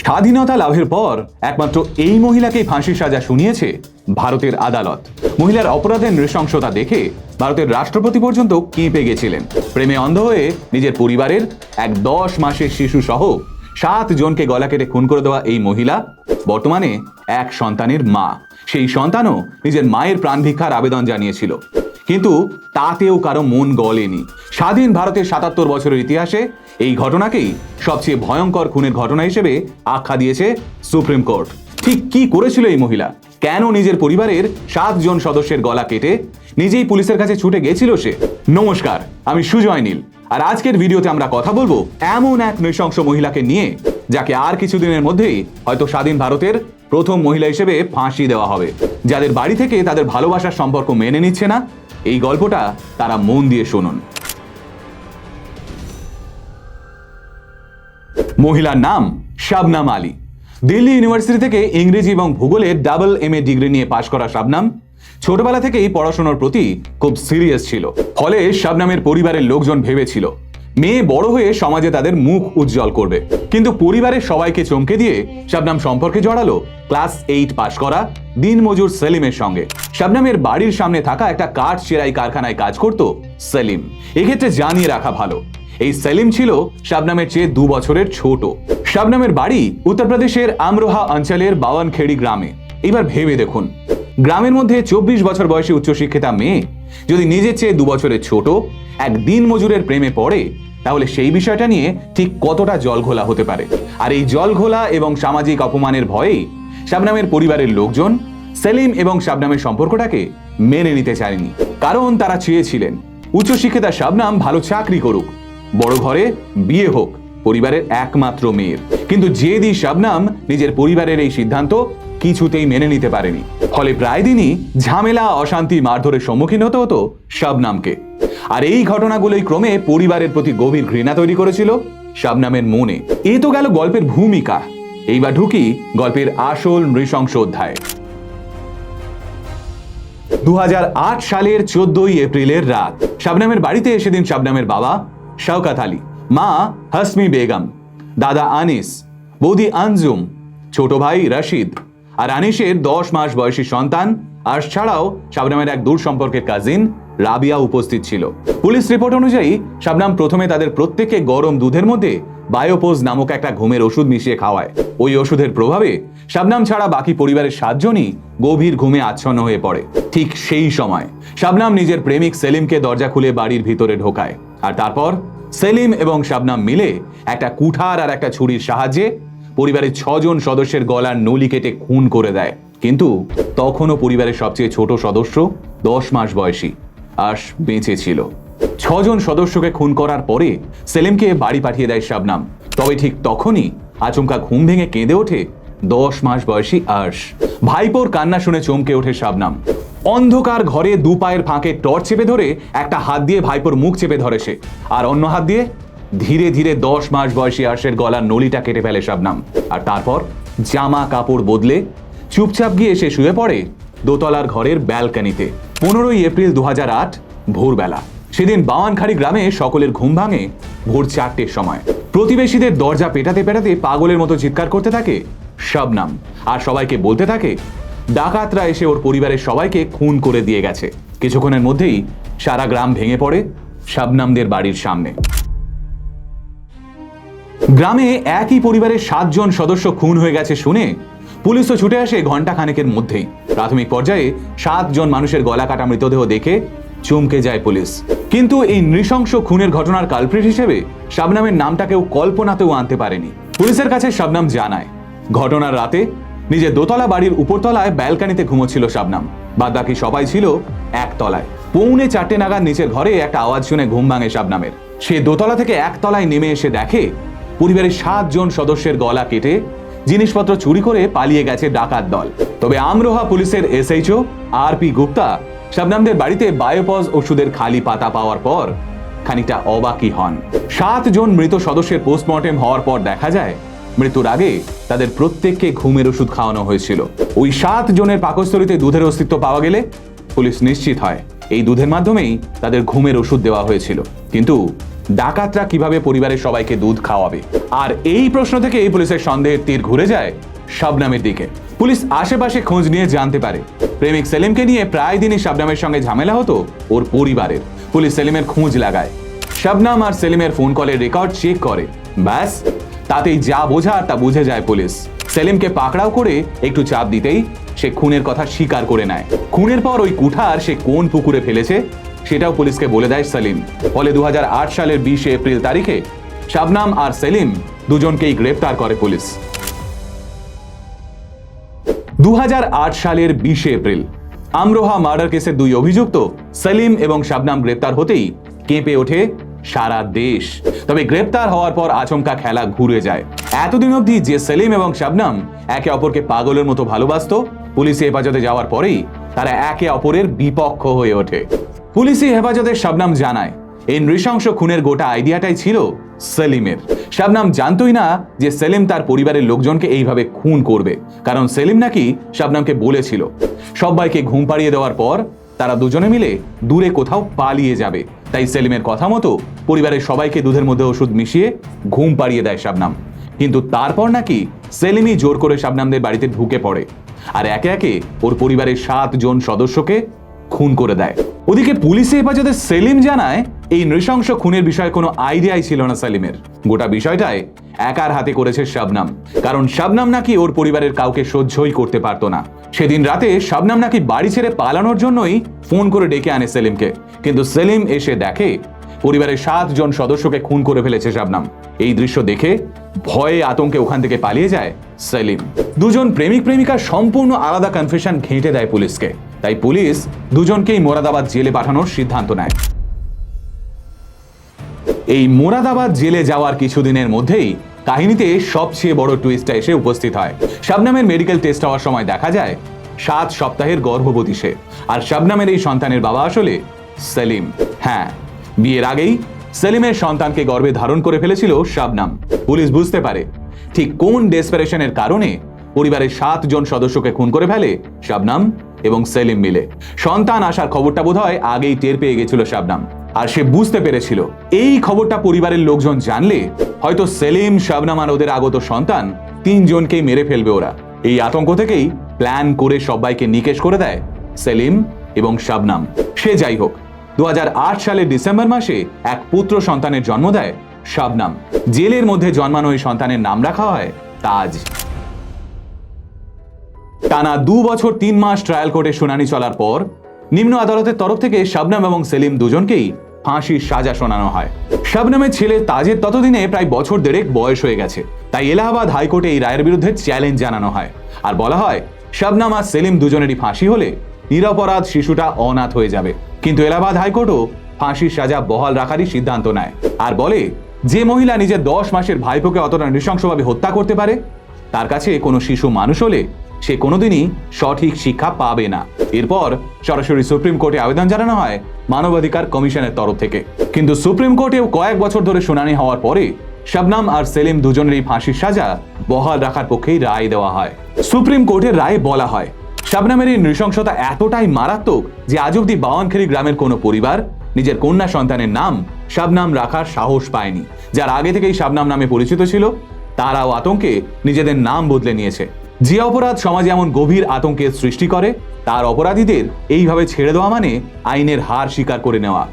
স্বাধীনতা লাভের পর একমাত্র এই মহিলাকেই ফাঁসির সাজা শুনিয়েছে ভারতের আদালত। মহিলার অপরাধের নৃশংসতা দেখে ভারতের রাষ্ট্রপতি পর্যন্ত কেঁপে গেছিলেন। প্রেমে অন্ধ হয়ে নিজের পরিবারের এক দশ মাসের শিশু সহ সাত জনকে গলা কেটে খুন করে দেওয়া এই মহিলা বর্তমানে এক সন্তানের মা। সেই সন্তানও নিজের মায়ের প্রাণ ভিক্ষার আবেদন জানিয়েছিল। কিন্তু তাতেও কারও মন গলেনি। স্বাধীন ভারতের সাতাত্তর বছরের ইতিহাসে এই ঘটনাকেই সবচেয়ে ভয়ঙ্কর খুনের ঘটনা হিসেবে আখ্যা দিয়েছে সুপ্রিম কোর্ট। ঠিক কি করেছিল এই মহিলা? কেন নিজের পরিবারের সাতজন সদস্যের গলা কেটে নিজেই পুলিশের কাছে ছুটে গেছিল সে? নমস্কার, আমি সুজয় নীল। আর আজকের ভিডিওতে আমরা কথা বলব এমন এক নৃশংস মহিলাকে নিয়ে, যাকে আর কিছুদিনের মধ্যেই হয়তো স্বাধীন ভারতের প্রথম মহিলা হিসেবে ফাঁসি দেওয়া হবে। যাদের বাড়ি থেকে তাদের ভালোবাসার সম্পর্ক মেনে নিচ্ছে না, এই গল্পটা তারা মন দিয়ে শুনুন। মহিলার নাম শাবনাম আলী। দিল্লি ইউনিভার্সিটি থেকে ইংরেজি এবং ভূগোলে ডাবল এম এ ডিগ্রি নিয়ে পাশ করা শাবনাম ছোটবেলা থেকেই পড়াশোনার প্রতি খুব সিরিয়াস ছিল। ফলে শাবনামের পরিবারের লোকজন ভেবেছিল, মেয়ে বড় হয়ে সমাজে তাদের মুখ উজ্জ্বল করবে। কিন্তু পরিবারের সবাইকে চমকে দিয়ে শাবনাম সম্পর্কে জড়ালো ক্লাস এইট পাশ করা দিনমজুর সেলিমের সঙ্গে। শাবনামের বাড়ির সামনে থাকা একটা কাঠ সেরাই কারখানায় কাজ করত সেলিম। এক্ষেত্রে জানিয়ে রাখা ভালো এই সেলিম ছিল শাবনামের চেয়ে দু বছরের ছোট। শাবনামের বাড়ি উত্তরপ্রদেশের আমরোহা অঞ্চলের বাওয়ানখেড়ি গ্রামে। এবার ভেবে দেখুন, গ্রামের মধ্যে চব্বিশ বছর বয়সী উচ্চশিক্ষিতা মেয়ে যদি নিজের চেয়ে দু বছরের ছোট এক দিন মজুরের প্রেমে পড়ে, তাহলে সেই বিষয়টা নিয়ে ঠিক কতটা জলঘোলা হতে পারে? আর এই জলঘোলা এবং সামাজিক অপমানের ভয়েই শাবনামের পরিবারের লোকজন সেলিম এবং শাবনামের সম্পর্কটাকে মেনে নিতে চায়নি। কারণ তারা চেয়েছিলেন, উচ্চশিক্ষিতা শাবনাম ভালো চাকরি করুক বড় ঘরে বিয়ে হোক, পরিবারের একমাত্র মেয়ের। কিন্তু জেদি শাবনাম নিজের পরিবারের এই সিদ্ধান্ত কিছুতেই মেনে নিতে পারেনি। ফলে প্রায় দিনই ঝামেলা, অশান্তি, মারধরের সম্মুখীন হতে হতো শাবনামকে। আর এই ঘটনাগুলোই ক্রমে পরিবারের প্রতি গভীর ঘৃণা তৈরি করেছিল শাবনামের মনে। এ তো গেল গল্পের ভূমিকা। এইবার ঢুকি গল্পের আসল নৃশংস অধ্যায়। দু হাজার আট সালের চোদ্দই এপ্রিলের রাত, শাবনামের বাড়িতে সেদিন শাবনামের বাবা শওকাত আলী, মা হাসমি বেগম, দাদা আনিস, বৌদি আনজুম, ছোট ভাই রশিদ আর আনিসের দশ মাস বয়সী সন্তান আর ছাড়াও শাবনামের এক দূর সম্পর্কের কাজিন রাবিয়া উপস্থিত ছিল। পুলিশ রিপোর্ট অনুযায়ী শাবনাম প্রথমে তাদের প্রত্যেককে গরম দুধের মধ্যে বায়োপোজ নামক একটা ঘুমের ওষুধ মিশিয়ে খাওয়ায়। ওই ওষুধের প্রভাবে শাবনাম ছাড়া বাকি পরিবারের সাতজনই গভীর ঘুমে আচ্ছন্ন হয়ে পড়ে। ঠিক সেই সময় শাবনাম নিজের প্রেমিক সেলিমকে দরজা খুলে বাড়ির ভিতরে ঢোকায়। আর তারপর সেলিম এবং শাবনাম মিলে একটা কুঠার আর একটা ছুরির সাহায্যে পরিবারের ছজন সদস্যের গলার নলি কেটে খুন করে দেয়। কিন্তু তখনও পরিবারের সবচেয়ে ছোট সদস্য দশ মাস বয়সী আশ বেঁচে ছিল। ছজন সদস্যকে খুন করার পরে সেলিমকে বাড়ি পাঠিয়ে দেয় শাবনাম। তবে ঠিক তখনই আচমকা ঘুম ভেঙে কেঁদে ওঠে দশ মাস বয়সী আর্শ। ভাইপোর কান্না শুনে চমকে ওঠে শাবনাম। অন্ধকার ঘরে দু পায়ের ফাঁকে টর্চ চেপে ধরে একটা হাত দিয়ে ভাইপোর মুখ চেপে ধরে সে। আর অন্য হাত দিয়ে ধীরে ধীরে দশ মাস বয়সী আর্শের গলার নলিটা কেটে ফেলে শাবনাম। আর তারপর জামা কাপড় বদলে চুপচাপ গিয়ে সে শুয়ে পড়ে দোতলার ঘরের ব্যালকানিতে। পনেরোই এপ্রিল দু হাজার আট, ভোরবেলা। সেদিন বাওয়ানখাড়ি গ্রামে সকলের ঘুম ভাঙে ভোর চারটের সময়। প্রতিবেশীদের দরজা পেটাতে পেটাতে পাগলের মতো চিৎকার করতে থাকে শাবনাম। আর সবাইকে বলতে থাকে, ডাকাতরা এসে ওর পরিবারের সবাইকে খুন করে দিয়ে গেছে। কিছুক্ষণের মধ্যেই সারা গ্রাম ভেঙে পড়ে শাবনামদের বাড়ির সামনে। গ্রামে একই পরিবারের সাতজন সদস্য খুন হয়ে গেছে শুনে পুলিশও ছুটে আসে ঘণ্টা খানেকের মধ্যেই। প্রাথমিক পর্যায়ে সাতজন মানুষের গলা কাটা মৃতদেহ দেখে চমকে যায় পুলিশ। কিন্তু এই নৃশংস খুনের ঘটনার কালপ্রিট হিসেবে শাবনামের নামটা কেউ কল্পনাতেও আনতে পারেনি। পুলিশের কাছে শাবনাম জানায় ঘটনার রাতে নিজের দোতলা বাড়ির উপরতলায় ব্যালকানিতে ঘুমোচ্ছিল শাবনাম। বাদ বাকি সবাই ছিল একতলায়। পৌনে চারটে নাগাদ নিচের ঘরে একটা আওয়াজ শুনে ঘুম ভাঙে শাবনামের। সে দোতলা থেকে একতলায় নেমে এসে দেখে পরিবারের সাতজন সদস্যের গলা কেটে জিনিসপত্র চুরি করে পালিয়ে গেছে ডাকাত দল। তবে আমরোহা পুলিশের এসএইচও আর পি গুপ্তা শাবনামদের বাড়িতে বায়োপজ ওষুধের খালি পাতা পাওয়ার পর খানিকটা অবাকি হন। সাতজন মৃত সদস্যের পোস্টমর্টেম হওয়ার পর দেখা যায় মৃত্যুর আগে তাদের প্রত্যেককে ঘুমের ওষুধ খাওয়ানো হয়েছিল। ওই সাত জনের পাকস্থলিতে দুধের অস্তিত্ব পাওয়া গেলে পুলিশ নিশ্চিত হয়, এই দুধের মাধ্যমেই তাদের ঘুমের ওষুধ দেওয়া হয়েছিল। কিন্তু ডাকাতরা কীভাবে পরিবারের সবাইকে দুধ খাওয়াবে? আর এই প্রশ্ন থেকে এই পুলিশের সন্দেহের তীর ঘুরে যায় শাবনামের দিকে। পুলিশ আশেপাশে খোঁজ নিয়ে জানতে পারে, প্রেমিক সেলিমকে নিয়ে প্রায় দিনই শাবনামের সঙ্গে ঝামেলা হতো ওর পরিবারের। পুলিশ সেলিমের খোঁজ লাগায়। শাবনাম আর সেলিমের ফোন কলের রেকর্ড চেক করে। ব্যাস তাতেই যা বোঝার তা বুঝে যায় পুলিশ। সেলিমকে পাকড়াও করে একটু চাপ দিতেই সে খুনের কথা স্বীকার করে নেয়। খুনের পর ওই কুঠার সে কোন পুকুরে ফেলেছে, সেটাও পুলিশকে বলে দেয় সেলিম। ফলে দু সালের বিশে এপ্রিল তারিখে শাবনাম আর সেলিম দুজনকেই গ্রেপ্তার করে পুলিশ। দু হাজার আট সালের বিশে এপ্রিল, আমরোহা মার্ডার কেসের দুই অভিযুক্ত সেলিম এবং শাবনাম গ্রেপ্তার হতেই কেঁপে ওঠে সারা দেশ। তবে গ্রেপ্তার হওয়ার পর আচমকা খেলা ঘুরে যায়। এতদিন অবধি যে সেলিম এবং শাবনাম একে অপরকে পাগলের মতো ভালোবাসতো, পুলিশি হেফাজতে যাওয়ার পরেই তারা একে অপরের বিপক্ষ হয়ে ওঠে। পুলিশি হেফাজতে শাবনাম জানায়, এই নৃশংস খুনের গোটা আইডিয়াটাই ছিল সেলিমের। শাবনাম জানতই না যে সেলিম তার পরিবারের লোকজনকে এইভাবে খুন করবে, কারণ সেলিম নাকি শাবনামকে বলেছিল। সবাইকে ঘুম পাড়িয়ে দেওয়ার পর তারা দুজনে মিলে দূরে কোথাও পালিয়ে যাবে। তাই সেলিমের কথা মতো পরিবারের সবাইকে দুধের মধ্যে ওষুধ মিশিয়ে ঘুম পাড়িয়ে দেয় শাবনাম। কিন্তু তারপর নাকি সেলিমই জোর করে শাবনামদের বাড়িতে ঢুকে পড়ে আর একে একে ওর পরিবারের সাতজন সদস্যকে খুন করে দেয়। ওদিকে পুলিশে হেফাজতে সেলিম জানায় এই নৃশংস খুনের বিষয়ে কোনো আইডিয়াই ছিল না সেলিমের। গোটা বিষয়টাই একার হাতে করেছে শাবনাম। কারণ শাবনাম নাকি ওর পরিবারের কাউকে সহ্যই করতে পারতো না। সেদিন রাতে শাবনাম নাকি বাড়ি ছেড়ে পালানোর জন্যই ফোন করে ডেকে আনে সেলিমকে। কিন্তু সেলিম এসে দেখে পরিবারের সাত জন সদস্যকে খুন করে ফেলেছে শাবনাম। এই দৃশ্য দেখে ভয়ে আতঙ্কে ওখান থেকে পালিয়ে যায় সেলিম। দুজন প্রেমিক প্রেমিকা সম্পূর্ণ আলাদা কনফেশন ঘেঁটে দেয় পুলিশকে। তাই পুলিশ দুজনকেই মোরাদাবাদ জেলে পাঠানোর সিদ্ধান্ত নেয়। এই মোরাদাবাদ জেলে যাওয়ার কিছুদিনের মধ্যেই কাহিনীতে সবচেয়ে বড় টুইস্টটা এসে উপস্থিত হয়। শাবনামের মেডিকেল টেস্ট হওয়ার সময় দেখা যায়, সাত সপ্তাহের গর্ভবতী সে। আর শাবনামের এই সন্তানের বাবা আসলে সেলিম। হ্যাঁ বিয়ের আগেই সেলিমের সন্তানকে গর্ভে ধারণ করে ফেলেছিল শাবনাম। পুলিশ বুঝতে পারে, ঠিক কোন ডেসপারেশনের কারণে পরিবারের সাত জন সদস্যকে খুন করে ফেলে শাবনাম এবং সেলিম মিলে। সন্তান আসার খবরটা বোধহয় আগেই টের পেয়ে গেছিল শাবনাম। আর সে বুঝতে পেরেছিল। এই খবরটা পরিবারের লোকজন জানলে হয়তো সেলিম, শাবনাম আর ওদের আগত সন্তান তিনজনকেই মেরে ফেলবে ওরা। এই আতঙ্ক থেকেই প্ল্যান করে সবাইকে নিকেশ করে দেয় সেলিম এবং শাবনাম। সে যাই হোক দু সালের ডিসেম্বর মাসে এক পুত্র সন্তানের জন্ম দেয় শাবনাম। জেলের মধ্যে জন্মানো এই সন্তানের নাম রাখা হয় তাজ। টানা দু বছর তিন মাস ট্রায়াল কোর্টে শুনানি চলার পর নিম্ন আদালতের তরফ থেকে শাবনাম এবং সেলিম দুজনকেই ফাঁসির সাজা শোনানো হয়। শাবনামের ছেলে তাজের ততদিনে প্রায় বছর দেড়েক বয়স হয়ে গেছে। তাই এলাহাবাদ হাইকোর্টে এই রায়ের বিরুদ্ধে চ্যালেঞ্জ জানানো হয়। আর বলা হয়, শাবনাম আর সেলিম দুজনেরই ফাঁসি হলে নিরপরাধ শিশুটা অনাথ হয়ে যাবে। কিন্তু এলাহাবাদ হাইকোর্টও ফাঁসির সাজা বহাল রাখারই সিদ্ধান্ত নেয়। আর বলে, যে মহিলা নিজের দশ মাসের ভাইপোকে অতটা নৃশংসভাবে হত্যা করতে পারে, তার কাছে কোনো শিশু মানুষ হলে সে কোনোদিনই সঠিক শিক্ষা পাবে না। এরপর সরাসরি সুপ্রিম কোর্টে আবেদন জানানো হয় মানবাধিকার কমিশনের তরফ থেকে। কিন্তু সুপ্রিম কোর্টেও কয়েক বছর ধরে শুনানি হওয়ার পরে শবনাম আর সেলিম দুজনেরই ফাঁসির সাজা বহাল রাখার পক্ষেই রায় দেওয়া হয়। সুপ্রিম কোর্টের রায়ে বলা হয়, শাবনামের এই নৃশংসতা এতটাই মারাত্মক যে আজ অব্দি বাওয়ানখেরি গ্রামের কোনো পরিবার নিজের কন্যা সন্তানের নাম শাবনাম রাখার সাহস পায়নি। যার আগে থেকেই শাবনাম নামে পরিচিত ছিল, তারাও আতঙ্কে নিজেদের নাম বদলে নিয়েছে। যে অপরাধ সমাজে এমন গভীর আতঙ্কের সৃষ্টি করে, তার অপরাধীদের এইভাবে ছেড়ে দেওয়া মানে আইনের হার স্বীকার করে নেওয়া।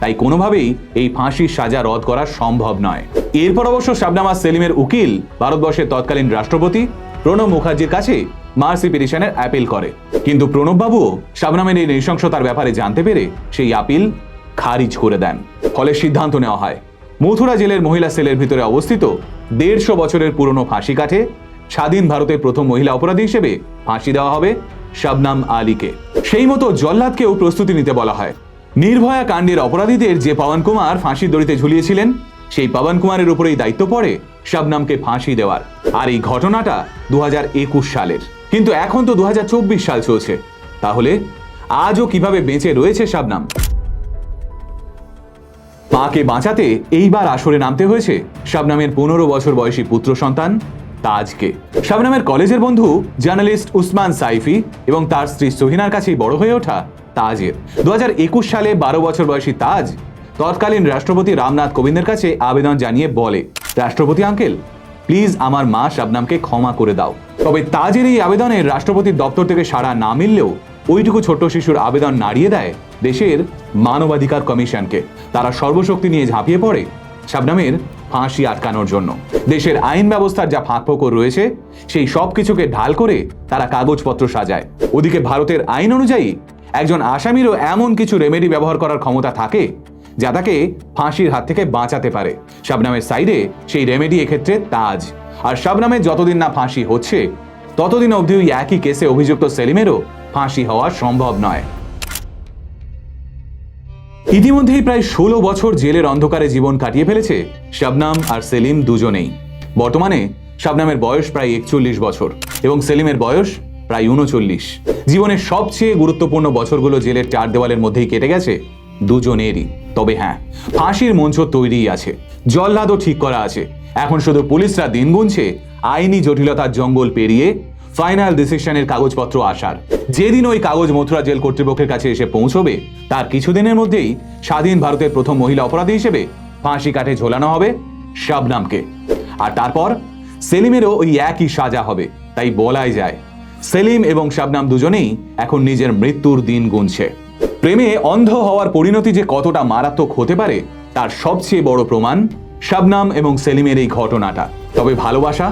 তাই কোনোভাবেই এই ফাঁসির সাজা রদ করা সম্ভব নয়। এরপর অবশ্য শাবনামা সেলিমের উকিল, ভারতবর্ষের তৎকালীন রাষ্ট্রপতি প্রণব মুখার্জির কাছে মার্সি পিটিশনের অ্যাপিল করে। কিন্তু প্রণববাবুও শাবনামের এই নৃশংসতার ব্যাপারে জানতে পেরে সেই আপিল খারিজ করে দেন। ফলে সিদ্ধান্ত নেওয়া হয়। মথুরা জেলের মহিলা সেলের ভিতরে অবস্থিত দেড়শো বছরের পুরনো ফাঁসি কাঠে স্বাধীন ভারতের প্রথম মহিলা অপরাধী হিসেবে ফাঁসি দেওয়া হবে শাবনাম আলীকে। সেই মতো জল্লাদকেও প্রস্তুতি নিতে বলা হয়। নির্ভয়া কাণ্ডের অপরাধীদের যে পবন কুমার ফাঁসির দড়িতে ঝুলিয়েছিলেন, সেই পবন কুমারের উপরেই দায়িত্ব পড়ে শাবনামকে ফাঁসি দেওয়ার। আর এই ঘটনাটা দু হাজার একুশ সালের। কিন্তু এখন তো দু হাজার চব্বিশ সাল চলছে। তাহলে আজও কীভাবে বেঁচে রয়েছে শাবনাম? মাকে বাঁচাতে এইবার আসরে নামতে হয়েছে শাবনামের পনেরো বছর বয়সী পুত্র সন্তান তাজকে। শাবনামের কলেজের বন্ধু জার্নালিস্ট উসমান সাইফি এবং তার স্ত্রী সোহিনার কাছেই বড় হয়ে ওঠা তাজের। দু সালে বারো বছর বয়সী তাজ তৎকালীন রাষ্ট্রপতি রামনাথ কোবিন্দের কাছে আবেদন জানিয়ে বলে, রাষ্ট্রপতি আঙ্কেল, প্লিজ আমার মা শাবনামকে ক্ষমা করে দাও। তবে তাজের এই আবেদনে রাষ্ট্রপতির দপ্তর থেকে সাড়া না মিললেও ওইটুকু ছোট্ট শিশুর আবেদন নাড়িয়ে দেয় দেশের মানবাধিকার কমিশনকে। তারা সর্বশক্তি নিয়ে ঝাঁপিয়ে পড়ে। শাবনামের ফাঁসি আটকানোর জন্য। দেশের আইন ব্যবস্থার যা ফাঁকফোকর রয়েছে, সেই সব কিছুকে ঢাল করে তারা কাগজপত্র সাজায়। ওদিকে ভারতের আইন অনুযায়ী, একজন আসামিরও এমন কিছু রেমেডি ব্যবহার করার ক্ষমতা থাকে, যা তাকে ফাঁসির হাত থেকে বাঁচাতে পারে। শাবনামের সাইডে সেই রেমেডি এক্ষেত্রে তাজ। আর শাবনামের যতদিন না ফাঁসি হচ্ছে, ততদিন অবধি ওই একই কেসে অভিযুক্ত সেলিমেরও ফাঁসি হওয়া সম্ভব নয়। ইতিমধ্যেই প্রায় ষোলো বছর জেলের অন্ধকারে জীবন কাটিয়ে ফেলেছে শাবনাম আর সেলিম দুজনেই। বর্তমানে শাবনামের বয়স প্রায় একচল্লিশ বছর এবং সেলিমের বয়স প্রায় উনচল্লিশ। জীবনের সবচেয়ে গুরুত্বপূর্ণ বছরগুলো জেলের চার দেওয়ালের মধ্যেই কেটে গেছে, দুজনেরই। তবে হ্যাঁ ফাঁসির মঞ্চ তৈরিই আছে, জল্লাদও ঠিক করা আছে। এখন শুধু পুলিশরা দিন গুনছে, আইনি জটিলতার জঙ্গল পেরিয়ে ফাইনাল ডিসিশনের কাগজপত্র আসার। যেদিন ওই কাগজ মথুরা জেল কর্তৃপক্ষের কাছে এসে পৌঁছবে, তার কিছুদিনের মধ্যেই স্বাধীন ভারতের প্রথম মহিলা অপরাধী হিসেবে ফাঁসি কাঠে ঝোলানো হবে শাবনামকে। আর তারপর সেলিমেরও ওই একই সাজা হবে, তাই বলাই যায়, সেলিম এবং শাবনাম দুজনেই এখন নিজের মৃত্যুর দিন গুনছে। প্রেমে অন্ধ হওয়ার পরিণতি যে কতটা মারাত্মক হতে পারে, তার সবচেয়ে বড় প্রমাণ শাবনাম এবং সেলিমের এই ঘটনাটা। তবে ভালোবাসা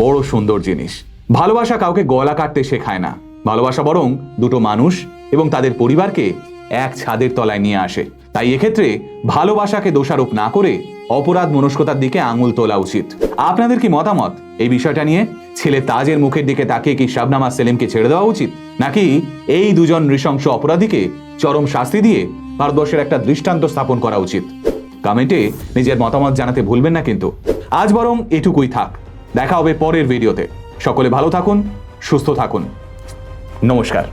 বড় সুন্দর জিনিস। ভালোবাসা কাউকে গলা কাটতে শেখায় না। ভালোবাসা বরং দুটো মানুষ এবং তাদের পরিবারকে এক ছাদের তলায় নিয়ে আসে। তাই এক্ষেত্রে ভালোবাসাকে দোষারোপ না করে অপরাধ মনস্কতার দিকে আঙুল তোলা উচিত। আপনাদের কি মতামত? এই বিষয়টা নিয়ে ছেলে তাজের মুখের দিকে তাকিয়ে কি শাবনামা সেলিমকে ছেড়ে দেওয়া উচিত? নাকি এই দুজন নৃশংস অপরাধীকে চরম শাস্তি দিয়ে ভারতবর্ষের একটা দৃষ্টান্ত স্থাপন করা উচিত? কমেন্টে নিজের মতামত জানাতে ভুলবেন না কিন্তু। আজ বরং এটুকুই থাক। দেখা হবে পরের ভিডিওতে। সকলে ভালো থাকুন সুস্থ থাকুন। নমস্কার।